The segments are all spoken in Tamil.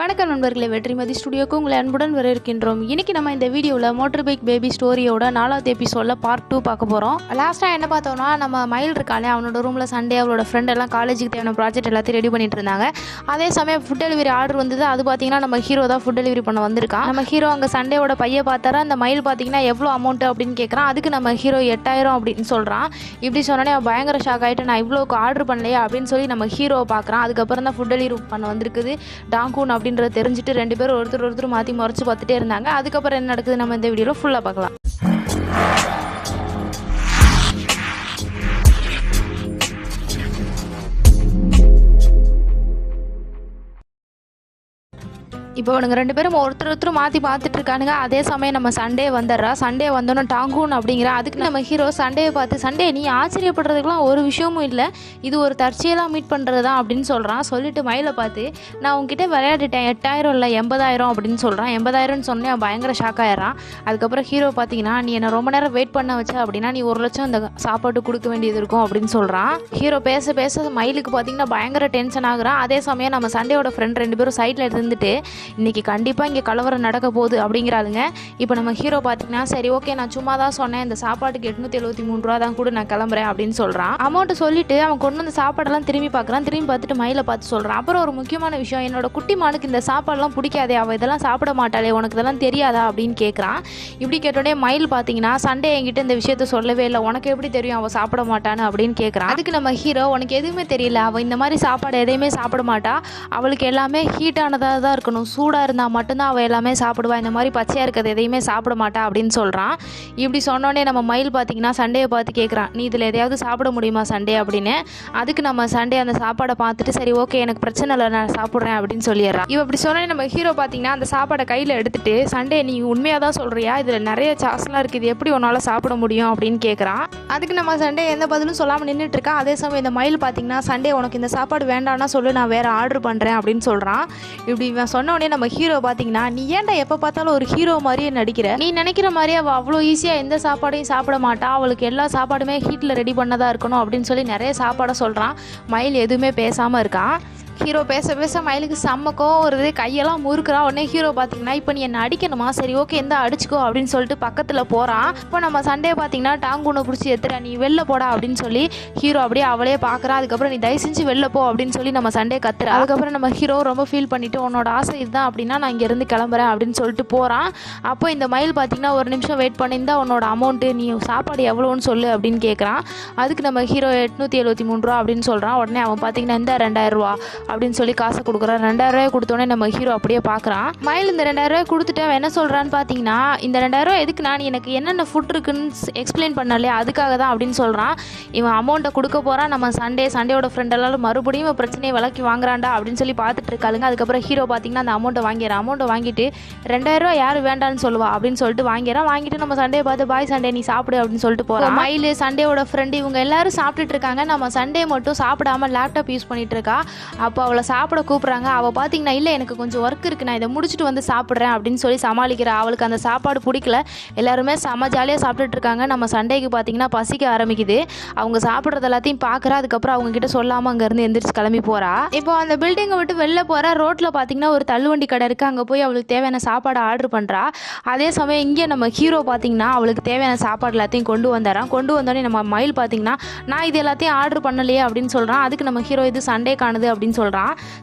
வணக்கம் நண்பர்களே வெற்றிமதி ஸ்டுடியோக்கு உங்களை அன்புடன் வரவேற்கின்றோம். இன்றைக்கி நம்ம இந்த வீடியோவில் மோட்டர் பைக் பேபி ஸ்டோரியோட நாலாவது எபிசோடில் பார்ட் டூ பார்க்க போகிறோம் லாஸ்ட்டாக என்ன பார்த்தோம்னா நம்ம மயில் இருக்காளே அவனோட ரூமில் சண்டே அவளோட ஃப்ரெண்ட் எல்லாம் காலேஜுக்கு தேவையான ப்ராஜெக்ட் எல்லாத்தையும் ரெடி பண்ணிட்டு இருந்தாங்க. அதே சமயம் ஃபுட் டெலிவரி ஆர்டர் வந்தது. அது பார்த்தீங்கன்னா நம்ம ஹீரோ தான் ஃபுட் டெலிவரி பண்ண வந்திருக்கான். நம்ம ஹீரோ அங்கே சண்டேவோட பையன் பார்த்தாரா அந்த மயில் பார்த்தீங்கன்னா எவ்வளோ அமௌண்ட் அப்படின்னு கேட்குறான் அதுக்கு நம்ம ஹீரோ எட்டாயிரம் அப்படின்னு சொல்கிறான் இப்படி சொன்னோடனே அவன் பயங்கர ஷாக் ஆகிட்டு நான் இவ்வளோக்கு ஆர்டர் பண்ணலையா அப்படின்னு சொல்லி நம்ம ஹீரோவை பார்க்குறான். அதுக்கப்புறம் தான் ஃபுட் டெலிவரி பண்ண வந்திருக்குது. டாங்கூன் அப்படின்றத தெரிஞ்சுட்டு ரெண்டு பேரும் ஒருத்தர் ஒருத்தர் மாற்றி முறைச்சு பார்த்துட்டே இருந்தாங்க. அதுக்கப்புறம் என்ன நடக்குது நம்ம இந்த வீடியோவில் ஃபுல்லாக பார்க்கலாம். இப்போ இவனுங்க ரெண்டு பேரும் ஒருத்தர் ஒருத்தர் மாற்றி பார்த்துட்டு இருக்கானுங்க அதே சமயம் நம்ம சண்டே வந்துடுறா. சண்டே வந்தோன்னு டாங்கூன் அப்படிங்கிற அதுக்கு நம்ம ஹீரோ சண்டேவை பார்த்து சண்டே நீ ஆச்சரியப்படுறதுக்குலாம் ஒரு விஷயமும் இல்லை. இது ஒரு தற்செயலாக மீட் பண்ணுறது தான் அப்படின்னு சொல்கிறான் சொல்லிட்டு மயிலை பார்த்து நான் உங்ககிட்ட விளையாடிட்டேன் எட்டாயிரம் இல்லை எண்பதாயிரம் அப்படின்னு சொல்கிறான் எண்பதாயிரம்னு சொன்னேன் அவன் பயங்கர ஷாக் ஆயிடுறான். அதுக்கப்புறம் ஹீரோ பார்த்தீங்கன்னா நீ என்னை ரொம்ப நேரம் வெயிட் பண்ண வச்ச அப்படின்னா நீ ஒரு லட்சம் அந்த சாப்பாடு கொடுக்க வேண்டியது இருக்கும் அப்படின்னு சொல்கிறான் ஹீரோ பேச பேச மயிலுக்கு பார்த்தீங்கன்னா பயங்கர டென்ஷன் ஆகுறான். அதே சமயம் நம்ம சண்டேயோட ஃப்ரெண்ட் ரெண்டு பேரும் சைடில் இருந்துட்டு இன்றைக்கி கண்டிப்பாக இங்கே கலவரம் நடக்க போகுது அப்படிங்கிறாளுங்க. இப்போ நம்ம ஹீரோ பார்த்தீங்கன்னா சரி ஓகே நான் சும்மா தான் சொன்னேன். இந்த சாப்பாட்டுக்கு எட்நூற்றி எழுபத்தி மூணு ரூபா தான் கூட நான் கிளம்புறேன் அப்படின்னு சொல்கிறான் அமௌண்ட்டு சொல்லிட்டு அவன் கொண்டு வந்த சாப்பாடெல்லாம் திரும்பி பார்க்குறான் திரும்பி பார்த்துட்டு மயிலை பார்த்து சொல்கிறான் அப்புறம் ஒரு முக்கியமான விஷயம் என்னோட குட்டி மானுக்கு இந்த சாப்பாடெல்லாம் பிடிக்காதே அவள் இதெல்லாம் சாப்பிட மாட்டாளே உனக்கு இதெல்லாம் தெரியாதா அப்படின்னு கேட்குறான் இப்படி கேட்டோடனே மயில் பார்த்தீங்கன்னா சண்டே என்கிட்ட இந்த விஷயத்த சொல்லவே இல்லை. உனக்கு எப்படி தெரியும் அவள் சாப்பிட மாட்டான்னு அப்படின்னு கேட்குறான் அதுக்கு நம்ம ஹீரோ உனக்கு எதுவுமே தெரியல. அவள் இந்த மாதிரி சாப்பாடு எதையுமே சாப்பிட மாட்டா. அவளுக்கு எல்லாமே ஹீட்டானதாக தான் இருக்கணும். சூடாக இருந்தால் மட்டும்தான் அவள் எல்லாமே சாப்பிடுவா. இந்த மாதிரி பச்சையாக இருக்கிறது எதையுமே சாப்பிட மாட்டா அப்படின்னு சொல்கிறான் இப்படி சொன்னோடனே நம்ம மயில் பார்த்தீங்கன்னா சண்டையை பார்த்து கேட்குறான் நீ இதில் எதையாவது சாப்பிட முடியுமா சண்டே அப்படின்னு. அதுக்கு நம்ம சண்டே அந்த சாப்பாடை பார்த்துட்டு சரி ஓகே எனக்கு பிரச்சனை இல்லை நான் சாப்பிட்றேன் அப்படின்னு சொல்லிடுறான். இவ இப்படி சொன்னோடனே நம்ம ஹீரோ பார்த்தீங்கன்னா அந்த சாப்பாடை கையில் எடுத்துட்டு சண்டே நீ உண்மையாக தான் சொல்கிறியா இதில் நிறைய சாஸ்லாம் இருக்குது இது எப்படி உன்னால் சாப்பிட முடியும் அப்படின்னு கேட்குறான் அதுக்கு நம்ம சண்டே எந்த பதிலும் சொல்லாமல் நின்றுட்டுருக்கா அதே சமயம் இந்த மயில் பார்த்தீங்கன்னா சண்டே உனக்கு இந்த சாப்பாடு வேண்டாம்னா சொல்லு நான் வேறு ஆர்டர் பண்ணுறேன் அப்படின்னு சொல்கிறான் இப்படி இவன் நம்ம ஹீரோ பார்த்தீங்கன்னா நீ ஏன்டா எப்போ பார்த்தாலும் ஒரு ஹீரோ மாதிரியே நடிக்கிற? நீ நினைக்கிற மாதிரியே அவள் அவ்வளோ ஈஸியாக எந்த சாப்பாடையும் சாப்பிட மாட்டா. அவளுக்கு எல்லா சாப்பாடுமே ஹீட்டில் ரெடி பண்ணதாக இருக்கணும் அப்படின்னு சொல்லி நிறைய சாப்பாடை சொல்கிறான் மயில் எதுவுமே பேசாமல் இருக்கான். ஹீரோ பேச பேச மயிலுக்கு செம்ம கோவம் வருது. கையெல்லாம் முறுக்குறா. உடனே ஹீரோ பார்த்தீங்கன்னா இப்போ நீ என்ன அடிக்கணுமா? சரி ஓகே எந்த அடிச்சுக்கோ அப்படின்னு சொல்லிட்டு பக்கத்தில் போகிறான் இப்போ நம்ம சண்டே பார்த்தீங்கன்னா டாங்குனை பிடிச்சி எத்துற நீ வெளில போடா அப்படின்னு சொல்லி ஹீரோ அப்படியே அவளே பார்க்குறா அதுக்கப்புறம் நீ தயவு செஞ்சு வெளில போ அப்படின்னு சொல்லி நம்ம சண்டே கத்துறா. அதுக்கப்புறம் நம்ம ஹீரோ ரொம்ப ஃபீல் பண்ணிட்டு உன்னோட ஆசை இதுதான் அப்படின்னா நான் இங்கேருந்து கிளம்புறேன் அப்படின்னு சொல்லிட்டு போகிறான் அப்போ இந்த மயில் பார்த்தீங்கன்னா ஒரு நிமிஷம் வெயிட் பண்ணியிருந்தா உன்னோட அமௌண்ட்டு நீ சாப்பாடு எவ்வளோன்னு சொல்லு அப்படின்னு கேட்குறான் அதுக்கு நம்ம ஹீரோ எட்நூற்றி எழுபத்தி மூணு ரூபா அப்படின்னு சொல்கிறான் உடனே அவன் பார்த்தீங்கன்னா இந்த ரெண்டாயிரம் ரூபா அப்படின்னு சொல்லி காசை கொடுக்குறான். ரெண்டாயிரம் ரூபாய் கொடுத்தோடனே நம்ம ஹீரோ அப்படியே பார்க்குறான். மயில் இந்த ரெண்டாயிரம் ரூபாய் கொடுத்துட்டு அவன் என்ன சொல்கிறான்னு பார்த்தீங்கன்னா இந்த ரெண்டாயிரம் ரூபாய் எதுக்கு நான் எனக்கு என்னென்ன ஃபுட் இருக்குன்னு எக்ஸ்பிளைன் பண்ணலையே அதுக்காக தான் அப்படின்னு சொல்கிறான் இவன் அமௌண்ட்டை கொடுக்க போகிறான் நம்ம சண்டே சண்டேயோட ஃப்ரெண்ட் எல்லாரும் மறுபடியும் பிரச்சனையை விலக்கி வாங்குறான்டா அப்படின்னு சொல்லி பார்த்துட்டு இருக்காளுங்க. அதுக்கப்புறம் ஹீரோ பார்த்தீங்கன்னா அந்த அமௌண்ட்டை வாங்கிடுறான் அமௌண்ட்டை வாங்கிட்டு ரெண்டாயிரம் ரூபாய் யார் வேண்டான்னு சொல்லுவா அப்படின்னு சொல்லிட்டு வாங்கிறான் வாங்கிட்டு நம்ம சண்டே பார்த்து பாய் சண்டே நீ சாப்பிடு அப்படின்னு சொல்லிட்டு போகிறோம் மயில் சண்டேவோட ஃப்ரெண்டு இவங்க எல்லாரும் சாப்பிட்டுட்டு இருக்காங்க. நம்ம சண்டே மட்டும் சாப்பிடாம லேப்டாப் யூஸ் பண்ணிட்டு இருக்கா. அப்போ அவளை சாப்பிட கூப்பிட்றாங்க. அவள் பார்த்தீங்கன்னா இல்லை எனக்கு கொஞ்சம் ஒர்க் இருக்குது நான் இதை முடிச்சுட்டு வந்து சாப்பிட்றேன். அப்படின்னு சொல்லி சமாளிக்கிறா அவளுக்கு அந்த சாப்பாடு பிடிக்கல. எல்லாருமே செம ஜாலியாக சாப்பிட்டுட்டு இருக்காங்க. நம்ம சண்டேக்கு பார்த்தீங்கன்னா பசிக்க ஆரம்பிக்குது. அவங்க சாப்பிட்றது எல்லாத்தையும் பார்க்குறா அதுக்கப்புறம் அவங்க கிட்ட சொல்லாமல் அங்கேருந்து எந்திரிச்சு கிளம்பி போகிறா இப்போ அந்த பில்டிங்கை விட்டு வெளில போகிற ரோட்டில் பார்த்தீங்கன்னா ஒரு தள்ளுவண்டி கடை இருக்குது அங்கே போய் அவளுக்கு தேவையான சாப்பாடு ஆர்டர் பண்ணுறா அதே சமயம் இங்கே நம்ம ஹீரோ பார்த்தீங்கன்னா அவளுக்கு தேவையான சாப்பாடு எல்லாத்தையும் கொண்டு வந்தாரான் கொண்டு வந்தோடனே நம்ம மயில் பார்த்தீங்கன்னா நான் இது எல்லாத்தையும் ஆர்டர் பண்ணலையே அப்படின்னு சொல்கிறான் அதுக்கு நம்ம ஹீரோ இது சண்டே காணுது அப்படின்னு சொல்கிறான்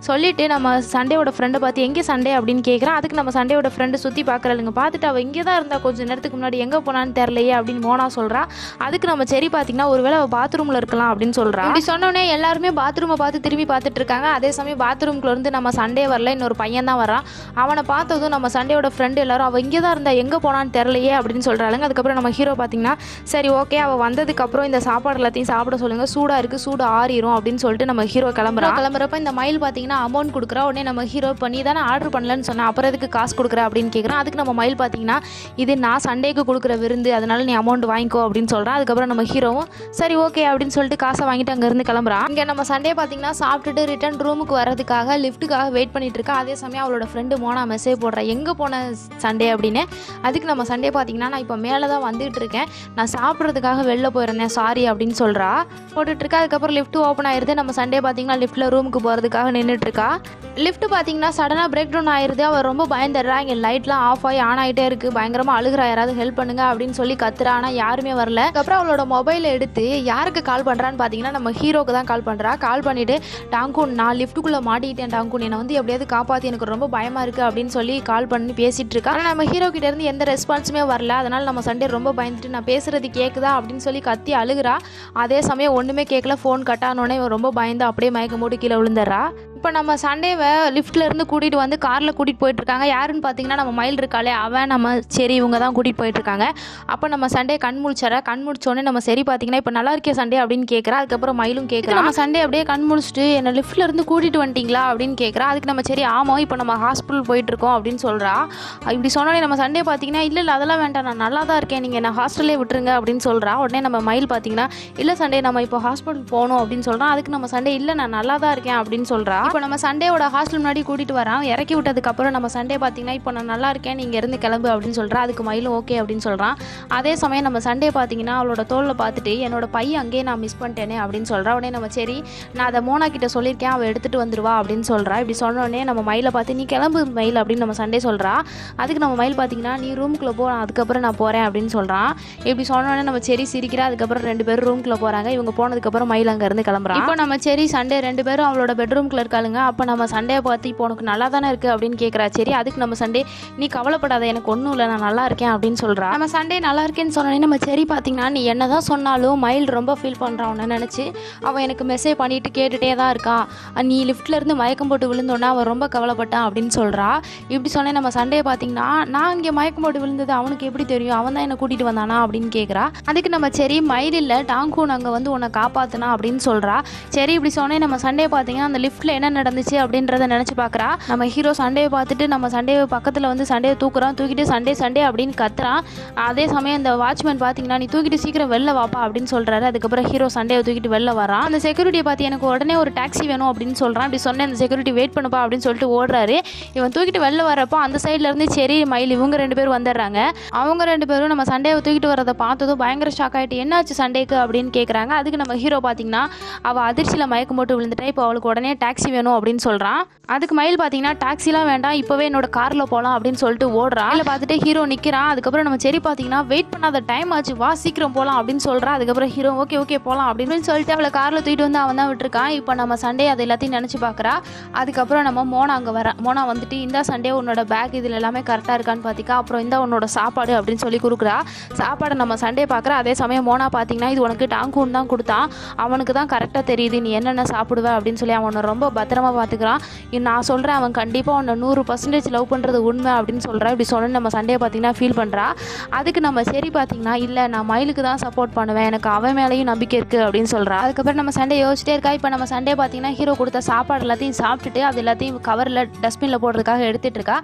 சொல்லிட்டு நம்ம சண்டேவோட ஃப்ரெண்டை பார்த்து எங்கே சண்டே? அப்படின்னு கேட்குறான் அதுக்கு நம்ம சண்டேவோட ஃப்ரெண்டு சுற்றி பார்க்குறாளுங்க பார்த்துட்டு அவள் இங்கே தான் இருந்தா கொஞ்சம் நேரத்துக்கு முன்னாடி எங்கே போனான்னு தெரிலையே அப்படின்னு மோனா சொல்கிறா அதுக்கு நம்ம சரி பார்த்தீங்கன்னா ஒருவேளை அவள் பாத்ரூமில் இருக்கலாம் அப்படின்னு சொல்கிறா அப்படி சொன்னோடனே எல்லாருமே பாத்ரூமை பார்த்து திரும்பி பார்த்துட்டு இருக்காங்க. அதே சமயம் பாத்ரூம்குள்ள இருந்து நம்ம சண்டே வரல இன்னொரு பையன் தான் வரான் அவனை பார்த்ததும் நம்ம சண்டேயோட ஃப்ரெண்டு எல்லாரும் அவள் இங்கே தான் இருந்தா எங்கே போனான்னு தெரிலையே அப்படின்னு சொல்கிறாளுங்க அதுக்கப்புறம் நம்ம ஹீரோ பார்த்தீங்கன்னா சரி ஓகே அவள் வந்ததுக்கப்புறம் இந்த சாப்பாடு எல்லாத்தையும் சாப்பிட சொல்லுங்கள் சூடாக இருக்குது சூடு ஆறிரும் அப்படின்னு சொல்லிட்டு நம்ம ஹீரோ கிளம்புறோம் கிளம்புறப்ப இந்த மயில் பார்த்தீங்கன்னா அமௌண்ட் கொடுக்குறா உடனே நம்ம ஹீரோ பண்ணி தானே ஆர்டர் பண்ணலன்னு சொன்னேன் அப்புறம் எதுக்கு காசு கொடுக்குற? அப்படின்னு கேட்குறான் அதுக்கு நம்ம மயில் பார்த்தீங்கன்னா இது நான் சண்டேக்கு கொடுக்குற விருந்து அதனால நீ அமௌண்ட் வாங்கிக்கோ அப்படின்னு சொல்கிறான் அதுக்கப்புறம் நம்ம ஹீரோவும் சரி ஓகே அப்படின்னு சொல்லிட்டு காசை வாங்கிட்டு அங்கேருந்து கிளம்புறான் இங்கே நம்ம சண்டே பார்த்தீங்கன்னா சாப்பிட்டுட்டு ரிட்டர்ன் ரூமுக்கு வரதுக்காக லிஃப்ட்டுக்காக வெயிட் பண்ணிட்டு இருக்கா. அதே சமயம் அவளோட ஃப்ரெண்டு மோனா மெசேஜ் போடுறேன் எங்கே போன சண்டே? அப்படின்னு. அதுக்கு நம்ம சண்டே பார்த்தீங்கன்னா நான் இப்போ மேலே தான் வந்துட்டு இருக்கேன். நான் சாப்பிட்றதுக்காக வெளில போயிருந்தேன். சாரி அப்படின்னு சொல்கிறா போட்டுட்ருக்கா அதுக்கப்புறம் லிஃப்ட் ஓப்பன் ஆயிருது. நம்ம சண்டே பார்த்தீங்கன்னா லிஃப்ட்டில் ரூமுக்கு போ போகிறதுக்காக நின்றுட்டுருக்கா லிஃப்ட் பார்த்தீங்கன்னா சடனாக பிரேக் டவுன் ஆயிடுது அவள் ரொம்ப பயந்துடுறா இங்கே லைட்லாம் ஆஃப் ஆகி ஆன் ஆகிட்டே இருக்குது பயங்கரமாக அழுகிறா. யாராவது ஹெல்ப் பண்ணுங்க அப்படின்னு சொல்லி கத்துறா. ஆனால் யாருமே வரல. அதுக்கப்புறம் அவளோட மொபைலை எடுத்து யாருக்கு கால் பண்ணுறான்னு பார்த்தீங்கன்னா நம்ம ஹீரோக்கு தான் கால் பண்ணுறா கால் பண்ணிவிட்டு டாங்கூன் நான் லிஃப்ட்டுக்குள்ளே மாட்டிக்கிட்டேன் டாங்கூன் என்னை வந்து எப்படியாவது காப்பாற்றி எனக்கு ரொம்ப பயமாக இருக்குது அப்படின்னு சொல்லி கால் பண்ணி பேசிகிட்டு இருக்கா. ஆனால் நம்ம ஹீரோ கிட்டேருந்து எந்த ரெஸ்பான்ஸுமே வரல. அதனால் நம்ம சண்டே ரொம்ப பயந்துட்டு நான் பேசுகிறது கேட்குதா அப்படின்னு சொல்லி கத்தி அழுகுறா. அதே சமயம் ஒன்றுமே கேட்கல ஃபோன் கட் ஆனோடனே ரொம்ப பயந்து அப்படியே மயக்க மூடி கீழே Era இப்போ நம்ம சண்டேவை லிஃப்ட்லேருந்து கூட்டிகிட்டு வந்து காரில் கூட்டிகிட்டு போயிட்டுருக்காங்க யாருன்னு பார்த்தீங்கன்னா நம்ம மயில் இருக்காளே அவன் நம்ம சரி இவங்க தான் கூட்டிகிட்டு போயிட்டுருக்காங்க அப்போ நம்ம சண்டே கண் முடிச்சார கண் முடிச்சோடனே நம்ம சரி பார்த்தீங்கன்னா இப்போ நல்லா இருக்கே சண்டே அப்படின்னு கேட்குறா அதுக்கப்புறம் மயிலும் கேட்குறா நம்ம சண்டே அப்படியே கண் முடிச்சுட்டு என்னை லிஃப்ட்லேருந்து கூட்டிகிட்டு வந்துட்டீங்களா? அப்படின்னு கேட்குறா அதுக்கு நம்ம சரி ஆமாம் இப்போ நம்ம ஹாஸ்பிட்டல் போயிட்டுருக்கோம் அப்படின்னு சொல்கிறா இப்படி சொன்னோடனே நம்ம சண்டே பார்த்தீங்கன்னா இல்லை இல்லை அதெல்லாம் வேண்டாம் நான் நல்லா தான் இருக்கேன். நீங்கள் நான் ஹாஸ்டல்லே விட்டுருங்க அப்படின்னு சொல்கிறா உடனே நம்ம மயில் பார்த்தீங்கன்னா இல்லை சண்டே நம்ம இப்போ ஹாஸ்பிட்டல் போகணும் அப்படின்னு சொல்கிறான் அதுக்கு நம்ம சண்டே இல்லை நான் நல்லா தான் இருக்கேன் அப்படின்னு சொல்கிறா இப்போ நம்ம சண்டேவோட ஹாஸ்டல் முன்னாடி கூட்டிகிட்டு வரான். இறக்கி விட்டதுக்கப்புறம் நம்ம சண்டே பார்த்தீங்கன்னா இப்போ நான் நல்லா இருக்கேன் நீங்கள் இருந்து கிளம்பு அப்படின்னு சொல்கிறேன் அதுக்கு மயிலும் ஓகே அப்படின்னு சொல்கிறான் அதே சமயம் நம்ம சண்டே பார்த்தீங்கன்னா அவளோட தோலில் பார்த்துட்டு என்னோட பையன் அங்கேயே நான் மிஸ் பண்ணிட்டேனே அப்படின்னு சொல்கிறா உடனே நம்ம சரி நான் அதை மோனா கிட்ட சொல்லியிருக்கேன் அவள் எடுத்துகிட்டு வந்துடுவா அப்படின்னு சொல்கிறா இப்படி சொன்னோடனே நம்ம மயிலை பார்த்து நீ கிளம்பு மயில் அப்படின்னு நம்ம சண்டே சொல்கிறா அதுக்கு நம்ம மயில் பார்த்தீங்கன்னா நீ ரூம்குள்ளே போ நான் அதுக்கப்புறம் நான் போகிறேன் அப்படின்னு சொல்கிறான் இப்படி சொன்னோடனே நம்ம சரி சிரிக்கிறா. அதுக்கப்புறம் ரெண்டு பேரும் ரூம்குள்ளே போகிறாங்க இவங்க போனதுக்கப்புறம் மயில் அங்கேருந்து கிளம்புறான் இப்போ நம்ம சரி சண்டே ரெண்டு பேரும் அவளோட பெட்ரூம்குள்ளே இருக்காளுங்க. அப்போ நம்ம சண்டையை பார்த்து இப்போ உனக்கு நல்லா தானே இருக்குது அப்படின்னு கேட்குறா சரி அதுக்கு நம்ம சண்டே நீ கவலைப்படாத எனக்கு ஒன்றும் இல்லை நான் நல்லா இருக்கேன் அப்படின்னு சொல்கிறா நம்ம சண்டே நல்லா இருக்கேன்னு சொன்னோடனே நம்ம சரி பார்த்தீங்கன்னா நீ என்ன தான் சொன்னாலும் மயில் ரொம்ப ஃபீல் பண்ணுறான் உன்னை நினச்சி. அவன் எனக்கு மெசேஜ் பண்ணிட்டு கேட்டுகிட்டே தான் இருக்கான் நீ லிஃப்ட்ல இருந்து மயக்கம் போட்டு விழுந்தோன்னா அவன் ரொம்ப கவலைப்பட்டான் அப்படின்னு சொல்கிறா இப்படி சொன்னேன் நம்ம சண்டே பார்த்தீங்கன்னா நான் இங்கே மயக்கம் போட்டு விழுந்தது அவனுக்கு எப்படி தெரியும்? அவன் தான் என்னை கூட்டிகிட்டு வந்தானா அப்படின்னு கேட்குறா அதுக்கு நம்ம சரி மயில் இல்லை டாங்கூன் அங்கே வந்து உன்னை காப்பாற்றினா அப்படின்னு சொல்கிறா சரி இப்படி சொன்னே நம்ம சண்டே பார்த்தீங்கன்னா அந்த லிஃப்ட்டில் என்ன என்ன நடந்துச்சு அப்படின்றத நினச்சி பார்க்குறா நம்ம ஹீரோ சண்டையை பார்த்துட்டு நம்ம சண்டையை பக்கத்தில் வந்து சண்டையை தூக்குறான். தூக்கிட்டு சண்டே சண்டே அப்படின்னு கத்துறான். அதே சமயம் இந்த வாட்ச்மேன் பார்த்தீங்கன்னா நீ தூக்கிட்டு சீக்கிரம் வெளில வாப்பா அப்படின்னு சொல்கிறாரு அதுக்கப்புறம் ஹீரோ சண்டையை தூக்கிட்டு வெளில வரான் அந்த செக்யூரிட்டியை பார்த்து எனக்கு உடனே ஒரு டாக்ஸி வேணும் அப்படின்னு சொல்கிறான் அப்படி சொன்னேன் அந்த செக்யூரிட்டி வெயிட் பண்ணுப்பா அப்படின்னு சொல்லிட்டு ஓடுறாரு. இவன் தூக்கிட்டு வெளில வரப்போ அந்த சைடுல இருந்து சரி மயில் இவங்க ரெண்டு பேரும் வந்துடுறாங்க. அவங்க ரெண்டு பேரும் நம்ம சண்டையை தூக்கிட்டு வரதை பார்த்ததும் பயங்கர ஷாக் ஆகிட்டு என்னாச்சு சண்டேக்கு? அப்படின்னு கேட்குறாங்க அதுக்கு நம்ம ஹீரோ பார்த்தீங்கன்னா அவள் அதிர்ச்சியில் மயக்கம் போட்டு விழுந்துட்டா. இப்போ அவளுக்கு உடனே டாக்ஸி வேணும் அப்படின்னு சொல்கிறான் அதுக்கு மயில் பார்த்தீங்கன்னா டாக்ஸிலாம் வேண்டாம் இப்போவே என்னோட காரில் போகலாம் அப்படின்னு சொல்லிட்டு ஓடுறான். இல்லை பார்த்துட்டு ஹீரோ நிற்கிறான் அதுக்கப்புறம் நம்ம சரி பார்த்தீங்கன்னா வெயிட் பண்ணாத டைம் ஆச்சு வா சீக்கிரம் போகலாம் அப்படின்னு சொல்கிறான் அதுக்கப்புறம் ஹீரோ ஓகே ஓகே போகலாம் அப்படின்னு சொல்லிட்டு அவளை காரில் தூக்கிட்டு வந்து அவன் தான் விட்டுருக்கான். இப்போ நம்ம சண்டே அது எல்லாத்தையும் நினச்சி பார்க்குறா அதுக்கப்புறம் நம்ம மோனா அங்கே வர மோனா வந்துட்டு இந்த சண்டே உன்னோட பேக் இதில் எல்லாமே கரெக்டாக இருக்கான்னு பார்த்திக்கா அப்புறம் இந்த உன்னோட சாப்பாடு அப்படின்னு சொல்லி கொடுக்குறா. சாப்பாடை நம்ம சண்டே பார்க்குற அதே சமயம் மோனா பார்த்தீங்கன்னா இது உனக்கு டாங்கூன் தான் கொடுத்தான். அவனுக்கு தான் கரெக்டாக தெரியுது நீ என்னென்ன சாப்பிடுவ? அப்படின்னு சொல்லி அவனை ரொம்ப பத்திரமா பார்த்துக்கிறான் நான் சொல்கிறேன் அவன் கண்டிப்பாக உன்னை நூறு பர்சன்டேஜ் லவ் பண்ணுறது உண்மை அப்படின்னு சொல்கிறான் இப்படி சொன்னு நம்ம சண்டே பார்த்தீங்கன்னா ஃபீல் பண்ணுறா அதுக்கு நம்ம சரி பார்த்தீங்கன்னா இல்லை நான் மயிலுக்கு தான் சப்போர்ட் பண்ணுவேன். எனக்கு அவன் மேலேயும் நம்பிக்கை இருக்குது அப்படின்னு சொல்கிறா அதுக்கப்புறம் நம்ம சண்டே யோசிச்சிட்டே இருக்கா. இப்போ நம்ம சண்டே பார்த்தீங்கன்னா ஹீரோ கொடுத்த சாப்பாடு எல்லாத்தையும் சாப்பிட்டுட்டு அது எல்லாத்தையும் கவரில் டஸ்ட்பினில் போடுறதுக்காக எடுத்துட்டு இருக்கா.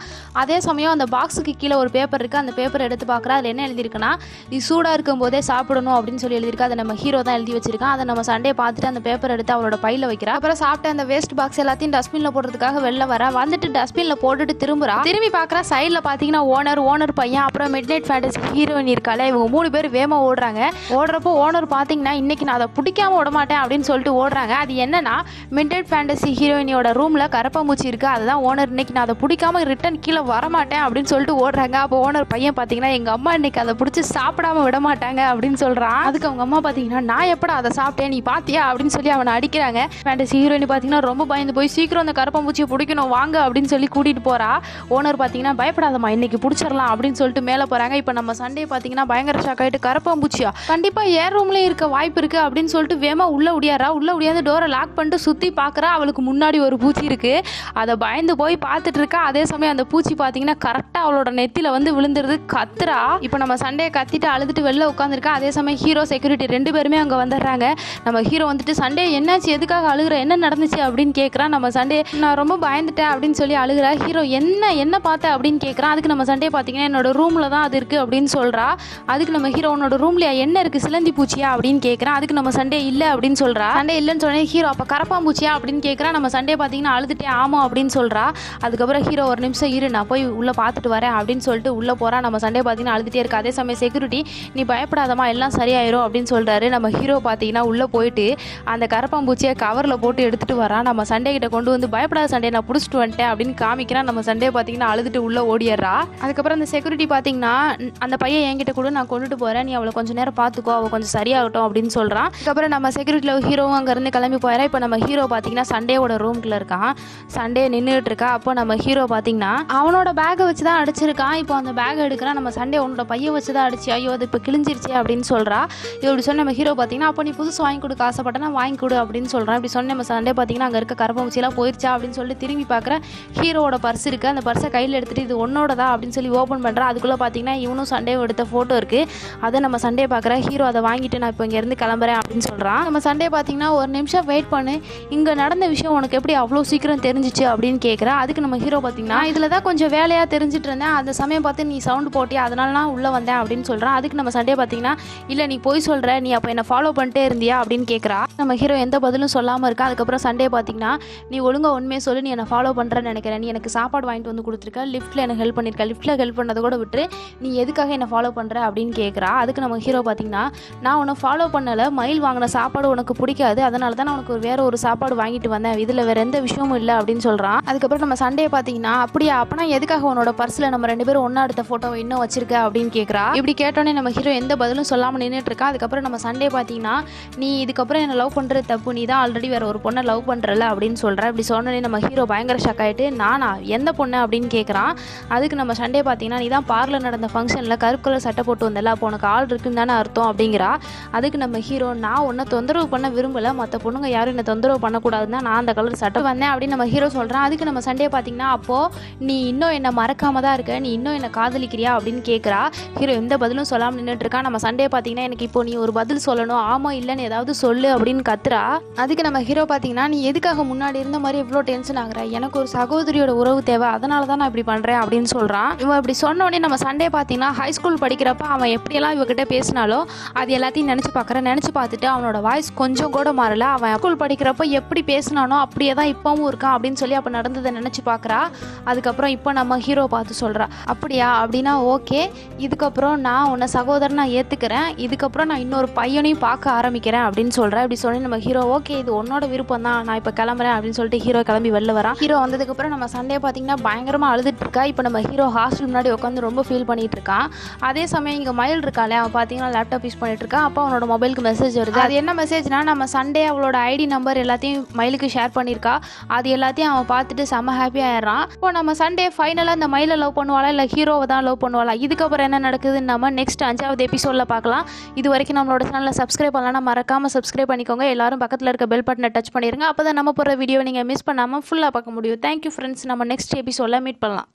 அதே சமயம் அந்த பாக்ஸுக்கு கீழே ஒரு பேப்பர் இருக்குது அந்த பேப்பர் எடுத்து பார்க்குறா அதில் என்ன எழுதியிருக்குன்னா நீ சூடாக இருக்கும் போதே சாப்பிடணும் அப்படின்னு சொல்லி எழுதியிருக்கா. அதை நம்ம ஹீரோ தான் எழுதி வச்சிருக்கான். அதை நம்ம சண்டே பார்த்துட்டு அந்த பேப்பர் எடுத்து அவரோட பையில வைக்கிறா. அப்புறம் சாப்பிட்ட அந்த வேஸ்ட் பாக்ஸ் எல்லாத்தையும் டஸ்ட்பின்ல போடுறதுக்காக வெளில வர. வந்துட்டு டஸ்ட்பினில் போட்டுட்டு திரும்புறா. திரும்பி பார்க்குறா சைடில் பார்த்தீங்கன்னா ஓனர் ஓனர் பையன் அப்புறம் மிட் நைட் ஃபேண்டசி ஹீரோயின் இருக்காளே. இவங்க மூணு பேர் வேமா ஓடுறாங்க. ஓடுறப்போ ஓனர் பாத்தீங்கன்னா இன்னைக்கு நான் அதை பிடிக்காம விட மாட்டேன் அப்படின்னு சொல்லிட்டு ஓடுறாங்க. அது என்னன்னா மிட் நைட் ஃபேண்டசி ஹீரோயினியோட ரூமில் கரப்பாம்பூச்சி இருக்கு. அதுதான் ஓனர் இன்னைக்கு நான் அதை பிடிக்காம ரிட்டன் கீழே வர மாட்டேன் அப்படின்னு சொல்லிட்டு ஓடுறாங்க. அப்போ ஓனர் பையன் பாத்தீங்கன்னா எங்கள் அம்மா இன்னைக்கு அதை பிடிச்சி சாப்பிடாம விட மாட்டாங்க அப்படின்னு சொல்கிறான் அதுக்கு அவங்க அம்மா பாத்தீங்கன்னா நான் எப்படா அதை சாப்பிட்டேன்? நீ பாத்தியா? அப்படின்னு சொல்லி அவனை அடிக்கிறாங்க. ஃபேண்டசி ஹீரோயின் பாத்தீங்கன்னா ரொம்ப இந்த போய் சீக்கிரம் அந்த கரப்பாம்பூச்சியை பிடிக்கணும் வாங்க அப்படின்னு சொல்லி கூட்டிகிட்டு போகிறா ஓனர் பார்த்தீங்கன்னா பயப்படாதம்மா இன்னைக்கு பிடிச்சிடலாம் அப்படின்னு சொல்லிட்டு மேலே போகிறாங்க இப்போ நம்ம சண்டே பார்த்தீங்கன்னா பயங்கர ஷாக் ஆகிட்டு கரப்பாம்பூச்சியா கண்டிப்பாக ஏர் ரூம்லேயே இருக்க வாய்ப்பு இருக்குது அப்படின்னு சொல்லிட்டு வேமா உள்ளே உடையாரா உள்ளே உடையாந்து டோரை லாக் பண்ணிட்டு சுற்றி பார்க்குறா அவளுக்கு முன்னாடி ஒரு பூச்சி இருக்குது அதை பயந்து போய் பார்த்துட்டு இருக்கா. அதே சமயம் அந்த பூச்சி பார்த்தீங்கன்னா கரெக்டாக அவளோட நெத்தியில் வந்து விழுந்துருது கத்துறா. இப்போ நம்ம சண்டையை கத்திட்டு அழுதுட்டு வெளில உட்காந்துருக்கா அதே சமயம் ஹீரோ செக்யூரிட்டி ரெண்டு பேருமே அங்கே வந்துடுறாங்க. நம்ம ஹீரோ வந்துட்டு சண்டே என்னாச்சு? எதுக்காக அழுகுற? என்ன நடந்துச்சு? அப்படின்னு கேட்குறான் நம்ம சண்டே நான் ரொம்ப பயந்துட்டேன் அப்படின்னு சொல்லி அழுகிறா. ஹீரோ என்ன என்ன பார்த்த? அப்படின்னு கேட்குறான் அதுக்கு நம்ம சண்டே பார்த்தீங்கன்னா என்னோட ரூமில் தான் அது இருக்குது அப்படின்னு சொல்கிறா அதுக்கு நம்ம ஹீரோ உன்னோட ரூம்லையா என்ன இருக்குது சிலந்தி பூச்சியா? அப்படின்னு கேட்குறான் அதுக்கு நம்ம சண்டே இல்லை அப்படின்னு சொல்கிறா சண்டே இல்லைன்னு சொன்னே ஹீரோ அப்போ கரப்பாம்பூச்சியா அப்படின்னு கேட்குறான் நம்ம சண்டே பார்த்தீங்கன்னா அழுதுட்டே ஆமாம் அப்படின்னு சொல்கிறா அதுக்கப்புறம் ஹீரோ ஒரு நிமிஷம் இரு நான் போய் உள்ளே பார்த்துட்டு வரேன் அப்படின்னு சொல்லிட்டு உள்ளே போகிறான் நம்ம சண்டே பார்த்தீங்கன்னா அழுதுட்டே இருக்கு. அதே சமயம் செக்யூரிட்டி நீ பயப்படாதமா எல்லாம் சரியாயிரும் அப்படின்னு சொல்கிறாரு நம்ம ஹீரோ பார்த்தீங்கன்னா உள்ளே போயிட்டு அந்த கரப்பாம்பூச்சியை கவரில் போட்டு எடுத்துகிட்டு வரான் நம்ம சண்டே சண்டே கிட்ட கொண்டு வந்து பயப்படாத சண்டே நான் பிடிச்சிட்டு வந்துட்டேன் அப்படின்னு காமிக்கிறான். நம்ம சண்டே பார்த்தீங்கன்னா அழுதுட்டு உள்ளே ஓடிடுறா. அதுக்கப்புறம் அந்த செக்யூரிட்டி பார்த்தீங்கன்னா அந்த பையன் என்கிட்ட கூட நான் கொண்டுட்டு போகிறேன் நீ அவளை கொஞ்சம் நேரம் பார்த்துக்கோ அவள் கொஞ்சம் சரியாகட்டும் அப்படின்னு சொல்கிறான் அதுக்கப்புறம் நம்ம செக்யூரிட்டியில் ஹீரோவும் அங்கேருந்து கிளம்பி போயிடறா. இப்போ நம்ம ஹீரோ பார்த்தீங்கன்னா சண்டேவோட ரூம்குள்ளே இருக்கான். சண்டே நின்றுட்டு இருக்கா. அப்போ நம்ம ஹீரோ பார்த்தீங்கன்னா அவனோட பேக்கை வச்சு தான் அடிச்சிருக்கான். இப்போ அந்த பேக்கை எடுக்கிறான். நம்ம சண்டே உன்னோட பையன் வச்சு தான் அடிச்சு ஐயோ அது இப்போ கிழிஞ்சிருச்சே அப்படின்னு சொல்கிறா இப்படி சொன்ன நம்ம ஹீரோ பார்த்தீங்கன்னா அப்போ நீ புதுசு வாங்கி கொடுக்க ஆசைப்பட்டனா வாங்கி கொடு அப்படின்னு சொல்கிறான் இப்படி சொன்ன நம்ம சண்டே பார்த்தீங்கன்னா அங்கே இருக்க கரப்பம்பூச்சிலாம் போயிருச்சா அப்படின்னு சொல்லிட்டு திரும்பி பார்க்குறேன் ஹீரோவோட பர்ஸ் இருக்குது அந்த பர்ஸை கையில் எடுத்துகிட்டு இது உன்னோடதா அப்படின்னு சொல்லி ஓப்பன் பண்ணுறேன் அதுக்குள்ளே பார்த்தீங்கன்னா இவனும் சண்டே எடுத்த ஃபோட்டோ இருக்குது அதை நம்ம சண்டே பார்க்குற ஹீரோ அதை வாங்கிட்டு நான் இப்போ இங்கேருந்து கிளம்புறேன் அப்படின்னு சொல்கிறான் நம்ம சண்டே பார்த்தீங்கன்னா ஒரு நிமிஷம் வெயிட் பண்ணு. இங்கே நடந்த விஷயம் உனக்கு எப்படி அவ்வளோ சீக்கிரம் தெரிஞ்சிச்சு அப்படின்னு கேட்குறேன் அதுக்கு நம்ம ஹீரோ பார்த்தீங்கன்னா இதில் தான் கொஞ்சம் வேலையாக தெரிஞ்சிட்டு இருந்தேன். அந்த சமயம் பார்த்து நீ சவுண்டு போட்டி அதனால நான் உள்ளே வந்தேன். அப்படின்னு சொல்கிறான் அதுக்கு நம்ம சண்டே பார்த்தீங்கன்னா இல்லை நீ போய் சொல்கிற நீ அப்போ என்னை ஃபாலோ பண்ணிட்டே இருந்தியா? அப்படின்னு கேட்குறா நம்ம ஹீரோ எந்த பதிலும் சொல்லாமல் இருக்கா. அதுக்கப்புறம் சண்டே பார்த்தீங்கன்னா நீ ஒழுங்காக உண்மையை சொல்லி நீ என்னை ஃபாலோ பண்ணுறேன்னு நினைக்கிறேன் நீ எனக்கு சாப்பாடு வாங்கிட்டு வந்து கொடுத்துருக்க. லிஃப்ட்டில் எனக்கு ஹெல்ப் பண்ணியிருக்க லிஃப்ட்டில் ஹெல்ப் பண்ணதை கூட விட்டு நீ எதுக்காக என்ன ஃபாலோ பண்ணுற அப்படின்னு கேட்குறா அதுக்கு நம்ம ஹீரோ பார்த்தீங்கன்னா நான் உன்னை ஃபாலோ பண்ணலை. மயில் வாங்கின சாப்பாடு உனக்கு பிடிக்காது. அதனால தான் நான் உனக்கு ஒரு வேறு ஒரு சாப்பாடு வாங்கிட்டு வந்தேன். இதில் வேறு எந்த விஷயமும் இல்லை அப்படின்னு சொல்கிறான் அதுக்கப்புறம் நம்ம சண்டே பார்த்தீங்கன்னா அப்படியா? அப்பனா எதுக்காக உன்னோட பர்ஸில் நம்ம ரெண்டு பேரும் ஒன்றா எடுத்த ஃபோட்டோ இன்னும் வச்சிருக்க அப்படின்னு கேட்குறா இப்படி கேட்டோன்னே நம்ம ஹீரோ எந்த பதிலும் சொல்லாமல் நின்றுட்டு இருக்கா? அதுக்கப்புறம் நம்ம சண்டே பார்த்தீங்கன்னா நீ இதுக்கப்புறம் என்னை லவ் பண்ணுறது தப்பு. நீ தான் ஆல்ரெடி வேறு ஒரு பொண்ணை லவ் பண்ணுறல அப்படின்னு அப்படின்னு சொல்கிறேன் இப்படி சொன்னோன்னே நம்ம ஹீரோ பயங்கர ஷாக் ஆகிட்டு நானா? எந்த பொண்ணு? அப்படின்னு கேட்குறான் அதுக்கு நம்ம சண்டே பார்த்தீங்கன்னா நீ தான் பார்லர் நடந்த ஃபங்க்ஷனில் கருப்பு கலர் சட்டை போட்டு வந்தல அப்போ உனக்கு ஆள் இருக்குன்னு தானே அர்த்தம்? அப்படிங்கிறா. அதுக்கு நம்ம ஹீரோ நான் ஒன்றை தொந்தரவு பண்ண விரும்பலை. மற்ற பொண்ணுங்க யாரும் என்னை தொந்தரவு பண்ணக்கூடாதுன்னு நான் அந்த கலர் சட்டை வந்தேன். அப்படின்னு நம்ம ஹீரோ சொல்கிறான் அதுக்கு நம்ம சண்டே பார்த்தீங்கன்னா அப்போது நீ இன்னும் என்னை மறக்காம தான் இருக்க. நீ இன்னும் என்னை காதலிக்கிறியா? அப்படின்னு கேட்குறா ஹீரோ எந்த பதிலும் சொல்லாமல் நின்றுட்டு நம்ம சண்டே பார்த்தீங்கன்னா எனக்கு இப்போ நீ ஒரு பதில் சொல்லணும். ஆமாம் இல்லைன்னு ஏதாவது சொல்லு அப்படின்னு கத்துறா. அதுக்கு நம்ம ஹீரோ பார்த்தீங்கன்னா நீ எதுக்காக முன்னாடி இருந்த மாதிரி இவ்வளோ டென்ஷன் ஆகுற? எனக்கு ஒரு சகோதரியோட உறவு தேவை அதனால தான் நான் இப்படி பண்ணுறேன் அப்படின்னு சொல்கிறான் இவன் இப்படி சொன்ன உடனே நம்ம சண்டே பார்த்தீங்கன்னா ஹை ஸ்கூல் படிக்கிறப்ப அவன் எப்படியெல்லாம் இவகிட்ட பேசினாலோ அது எல்லாத்தையும் நினச்சி பார்க்குறேன். நினச்சி பார்த்துட்டு அவனோட வாய்ஸ் கொஞ்சம் கூட மாறல. அவன் ஸ்கூல் படிக்கிறப்ப எப்படி பேசினானோ அப்படியே தான் இப்போவும் இருக்கான் அப்படின்னு சொல்லி அப்போ நடந்ததை நினச்சி பார்க்குறா. அதுக்கப்புறம் இப்போ நம்ம ஹீரோ பார்த்து சொல்கிறா அப்படியா? அப்படின்னா ஓகே இதுக்கப்புறம் நான் உன்னை சகோதரன் நான் ஏற்றுக்கிறேன் இதுக்கப்புறம் நான் இன்னொரு பையனையும் பார்க்க ஆரம்பிக்கிறேன் அப்படின்னு சொல்கிறேன் இப்படி சொல்லி நம்ம ஹீரோ ஓகே இது உன்னோட விருப்பம் தான். நான் இப்போ கிளம்புறேன். அப்படின்னு சொல்லிட்டு ஹீரோ கிளம்பி வெளில வரான். ஹீரோ வந்ததுக்கப்புறம் நம்ம சண்டே பார்த்தீங்கன்னா பயங்கரமாக அழுதுட்டு இருக்கா. இப்போ நம்ம ஹீரோ ஹாஸ்டல் முன்னாடி உட்காந்து ரொம்ப ஃபீல் பண்ணிட்டு இருக்கான். அதே சமயம் இங்கே மயில் இருக்காளே அவன் பார்த்தீங்கன்னா லேப்டாப் யூஸ் பண்ணிட்டு இருக்கான். அப்போ அவனோட மொபைலுக்கு மெசேஜ் வருது. அது என்ன மெசேஜ்னா நம்ம சண்டே அவளோட ஐடி நம்பர் எல்லாத்தையும் மயிலுக்கு ஷேர் பண்ணியிருக்கா. அது எல்லாத்தையும் அவன் பார்த்துட்டு செம்ம ஹாப்பி ஆயிடுறான். இப்போ நம்ம சண்டே ஃபைனலாக அந்த மயிலை லவ் பண்ணுவாளா? இல்லை ஹீரோவை தான் லவ் பண்ணுவாளா? இதுக்கப்புறம் என்ன நடக்குதுன்னு நம்ம நெக்ஸ்ட் அஞ்சாவது எபிசோடில் பார்க்கலாம். இது வரைக்கும் நம்மளோட சேனலை சப்ஸ்கிரைப் பண்ணலாம் மறக்காமல் சப்ஸ்கிரைப் பண்ணிக்கோங்க. எல்லாரும் பக்கத்தில் இருக்க பெல் பட்டனை டச் பண்ணிடுங்க அப்போ தான் நம்ம போகிற வீடியோ நீங்கள் மிஸ் பண்ணாமல் ஃபுல்லாக பார்க்க முடியும். தேங்க்யூ ஃப்ரெண்ட்ஸ் நம்ம நெக்ஸ்ட் எபிசோடில் மீட் பண்ணலாம்.